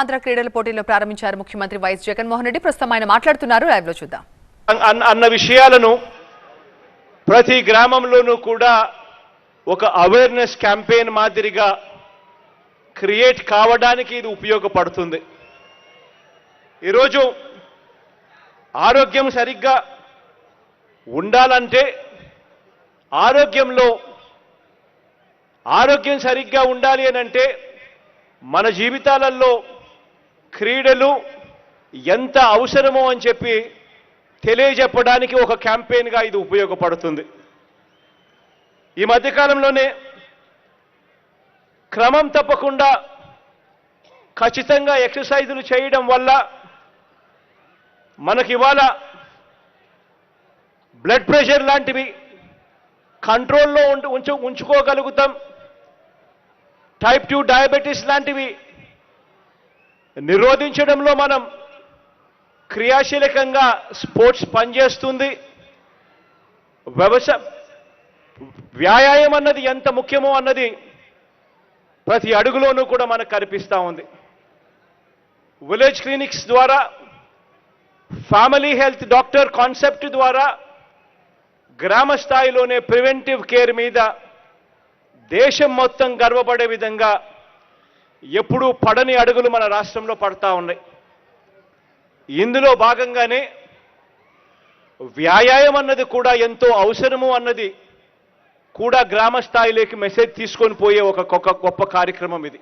ఆంధ్ర క్రీడల పోటీలో ప్రారంభించారు ముఖ్యమంత్రి వైఎస్ జగన్మోహన్ రెడ్డి. ప్రస్తుతం ఆయన మాట్లాడుతున్నారు. లైవ్లో చూద్దాం. అన్న విషయాలను ప్రతి గ్రామంలోనూ కూడా ఒక అవేర్నెస్ క్యాంపెయిన్ మాదిరిగా క్రియేట్ కావడానికి ఇది ఉపయోగపడుతుంది. ఈరోజు ఆరోగ్యం సరిగ్గా ఉండాలంటే ఆరోగ్యంలో ఆరోగ్యం సరిగ్గా ఉండాలి అని అంటే మన జీవితాలలో క్రీడలు ఎంత అవసరమో అని చెప్పి తెలియజెప్పడానికి ఒక క్యాంపెయిన్గా ఇది ఉపయోగపడుతుంది. ఈ మధ్యకాలంలోనే క్రమం తప్పకుండా ఖచ్చితంగా ఎక్సర్సైజులు చేయడం వల్ల మనకి ఇవాళ బ్లడ్ ప్రెషర్ లాంటివి కంట్రోల్లో ఉంచు ఉంచుకోగలుగుతాం. టైప్ టూ డయాబెటీస్ లాంటివి నిరోధించడంలో మనం క్రియాశీలకంగా స్పోర్ట్స్ పనిచేస్తుంది. వ్యవసాయ వ్యాయామం అన్నది ఎంత ముఖ్యమో అన్నది ప్రతి అడుగులోనూ కూడా మనకు కనిపిస్తూ ఉంది. విలేజ్ క్లినిక్స్ ద్వారా ఫ్యామిలీ హెల్త్ డాక్టర్ కాన్సెప్ట్ ద్వారా గ్రామ స్థాయిలోనే ప్రివెంటివ్ కేర్ మీద దేశం మొత్తం గర్వపడే విధంగా ఎప్పుడూ పడని అడుగులు మన రాష్ట్రంలో పడతా ఉన్నాయి. ఇందులో భాగంగానే వ్యాయామం అన్నది కూడా ఎంతో అవసరము అన్నది కూడా గ్రామ స్థాయిలోకి మెసేజ్ తీసుకొని పోయే ఒక గొప్ప గొప్ప కార్యక్రమం ఇది.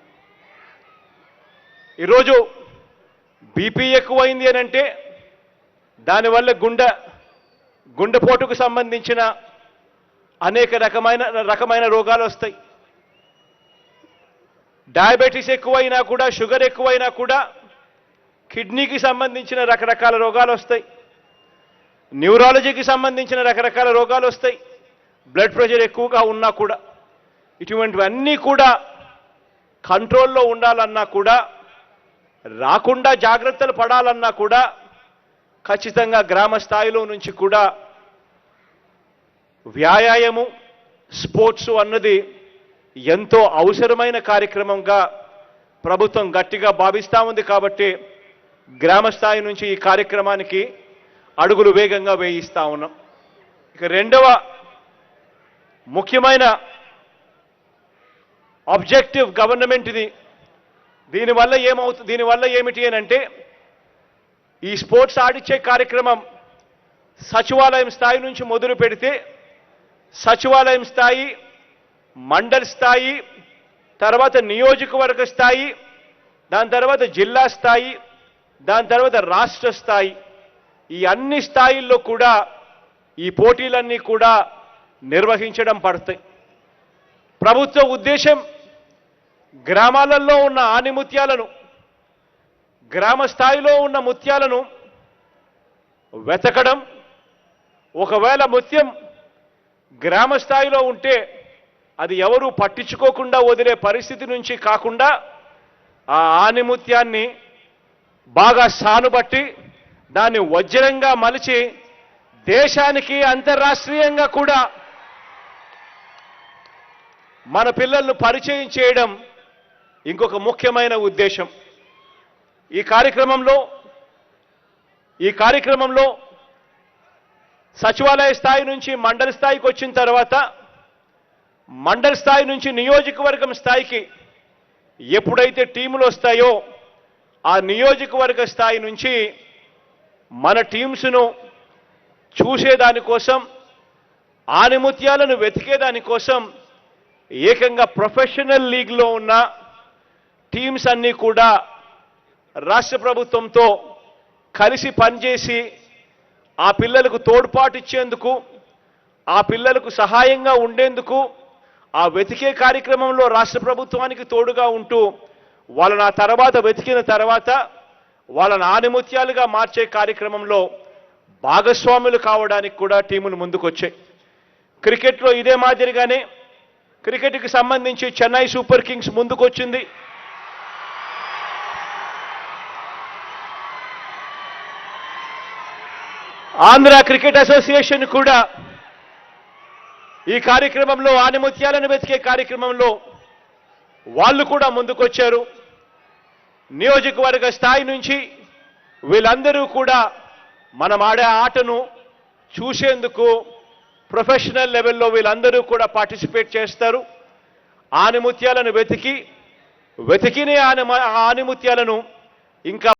ఈరోజు బీపీ ఎక్కువైంది అని అంటే దానివల్ల గుండె గుండెపోటుకు సంబంధించిన అనేక రకమైన రకమైన రోగాలు వస్తాయి. డయాబెటీస్ ఎక్కువైనా కూడా షుగర్ ఎక్కువైనా కూడా కిడ్నీకి సంబంధించిన రకరకాల రోగాలు వస్తాయి. న్యూరాలజీకి సంబంధించిన రకరకాల రోగాలు వస్తాయి. బ్లడ్ ప్రెషర్ ఎక్కువగా ఉన్నా కూడా ఇటువంటివన్నీ కూడా కంట్రోల్లో ఉండాలన్నా కూడా రాకుండా జాగ్రత్తలు పడాలన్నా కూడా ఖచ్చితంగా గ్రామ స్థాయిలో నుంచి కూడా వ్యాయామము స్పోర్ట్స్ అన్నది ఎంతో అవసరమైన కార్యక్రమంగా ప్రభుత్వం గట్టిగా భావిస్తూ ఉంది కాబట్టి గ్రామ స్థాయి నుంచి ఈ కార్యక్రమానికి అడుగులు వేగంగా వేయిస్తా ఉన్నాం. ఇక రెండవ ముఖ్యమైన అబ్జెక్టివ్ గవర్నమెంట్ ఇది దీనివల్ల ఏమవుతుంది దీనివల్ల ఏమిటి అని అంటే ఈ స్పోర్ట్స్ ఆడిచ్చే కార్యక్రమం సచివాలయం స్థాయి నుంచి మొదలు పెడితే సచివాలయం స్థాయి మండల్ స్థాయి తర్వాత నియోజకవర్గ స్థాయి దాని తర్వాత జిల్లా స్థాయి దాని తర్వాత రాష్ట్ర స్థాయి. ఈ అన్ని స్థాయిల్లో కూడా ఈ పోటీలన్నీ కూడా నిర్వహించడం పడతాయి. ప్రభుత్వ ఉద్దేశం గ్రామాలలో ఉన్న ఆనిముత్యాలను గ్రామ స్థాయిలో ఉన్న ముత్యాలను వెతకడం. ఒకవేళ ముత్యం గ్రామ స్థాయిలో ఉంటే అది ఎవరు పట్టించుకోకుండా వదిలే పరిస్థితి నుంచి కాకుండా ఆ ఆనిముత్యాన్ని బాగా సానుబట్టి దాన్ని వజ్రంగా మలిచి దేశానికి అంతర్రాష్ట్రీయంగా కూడా మన పిల్లలను పరిచయం చేయడం ఇంకొక ముఖ్యమైన ఉద్దేశం. ఈ కార్యక్రమంలో ఈ కార్యక్రమంలో సచివాలయ స్థాయి నుంచి మండల స్థాయికి వచ్చిన తర్వాత మండల స్థాయి నుంచి నియోజకవర్గం స్థాయికి ఎప్పుడైతే టీములు వస్తాయో ఆ నియోజకవర్గ స్థాయి నుంచి మన టీమ్స్ను చూసేదానికోసం ఆనిముత్యాలను వెతికేదానికోసం ఏకంగా ప్రొఫెషనల్ లీగ్లో ఉన్న టీమ్స్ అన్నీ కూడా రాష్ట్ర ప్రభుత్వంతో కలిసి పనిచేసి ఆ పిల్లలకు తోడ్పాటు ఇచ్చేందుకు ఆ పిల్లలకు సహాయంగా ఉండేందుకు ఆ వెతికే కార్యక్రమంలో రాష్ట్ర ప్రభుత్వానికి తోడుగా ఉంటూ వాళ్ళని ఆ తర్వాత వెతికిన తర్వాత వాళ్ళని ఆనిముత్యాలుగా మార్చే కార్యక్రమంలో భాగస్వాములు కావడానికి కూడా టీములు ముందుకొచ్చాయి. క్రికెట్లో ఇదే మాదిరిగానే క్రికెట్కి సంబంధించి చెన్నై సూపర్ కింగ్స్ ముందుకొచ్చింది. ఆంధ్ర క్రికెట్ అసోసియేషన్ కూడా ఈ కార్యక్రమంలో ఆనిముత్యాలను వెతికే కార్యక్రమంలో వాళ్ళు కూడా ముందుకొచ్చారు. నియోజకవర్గ స్థాయి నుంచి వీళ్ళందరూ కూడా మనం ఆడే ఆటను చూసేందుకు ప్రొఫెషనల్ లెవెల్లో వీళ్ళందరూ కూడా పార్టిసిపేట్ చేస్తారు. ఆనిముత్యాలను వెతికి వెతికినే ఆనిముత్యాలను ఇంకా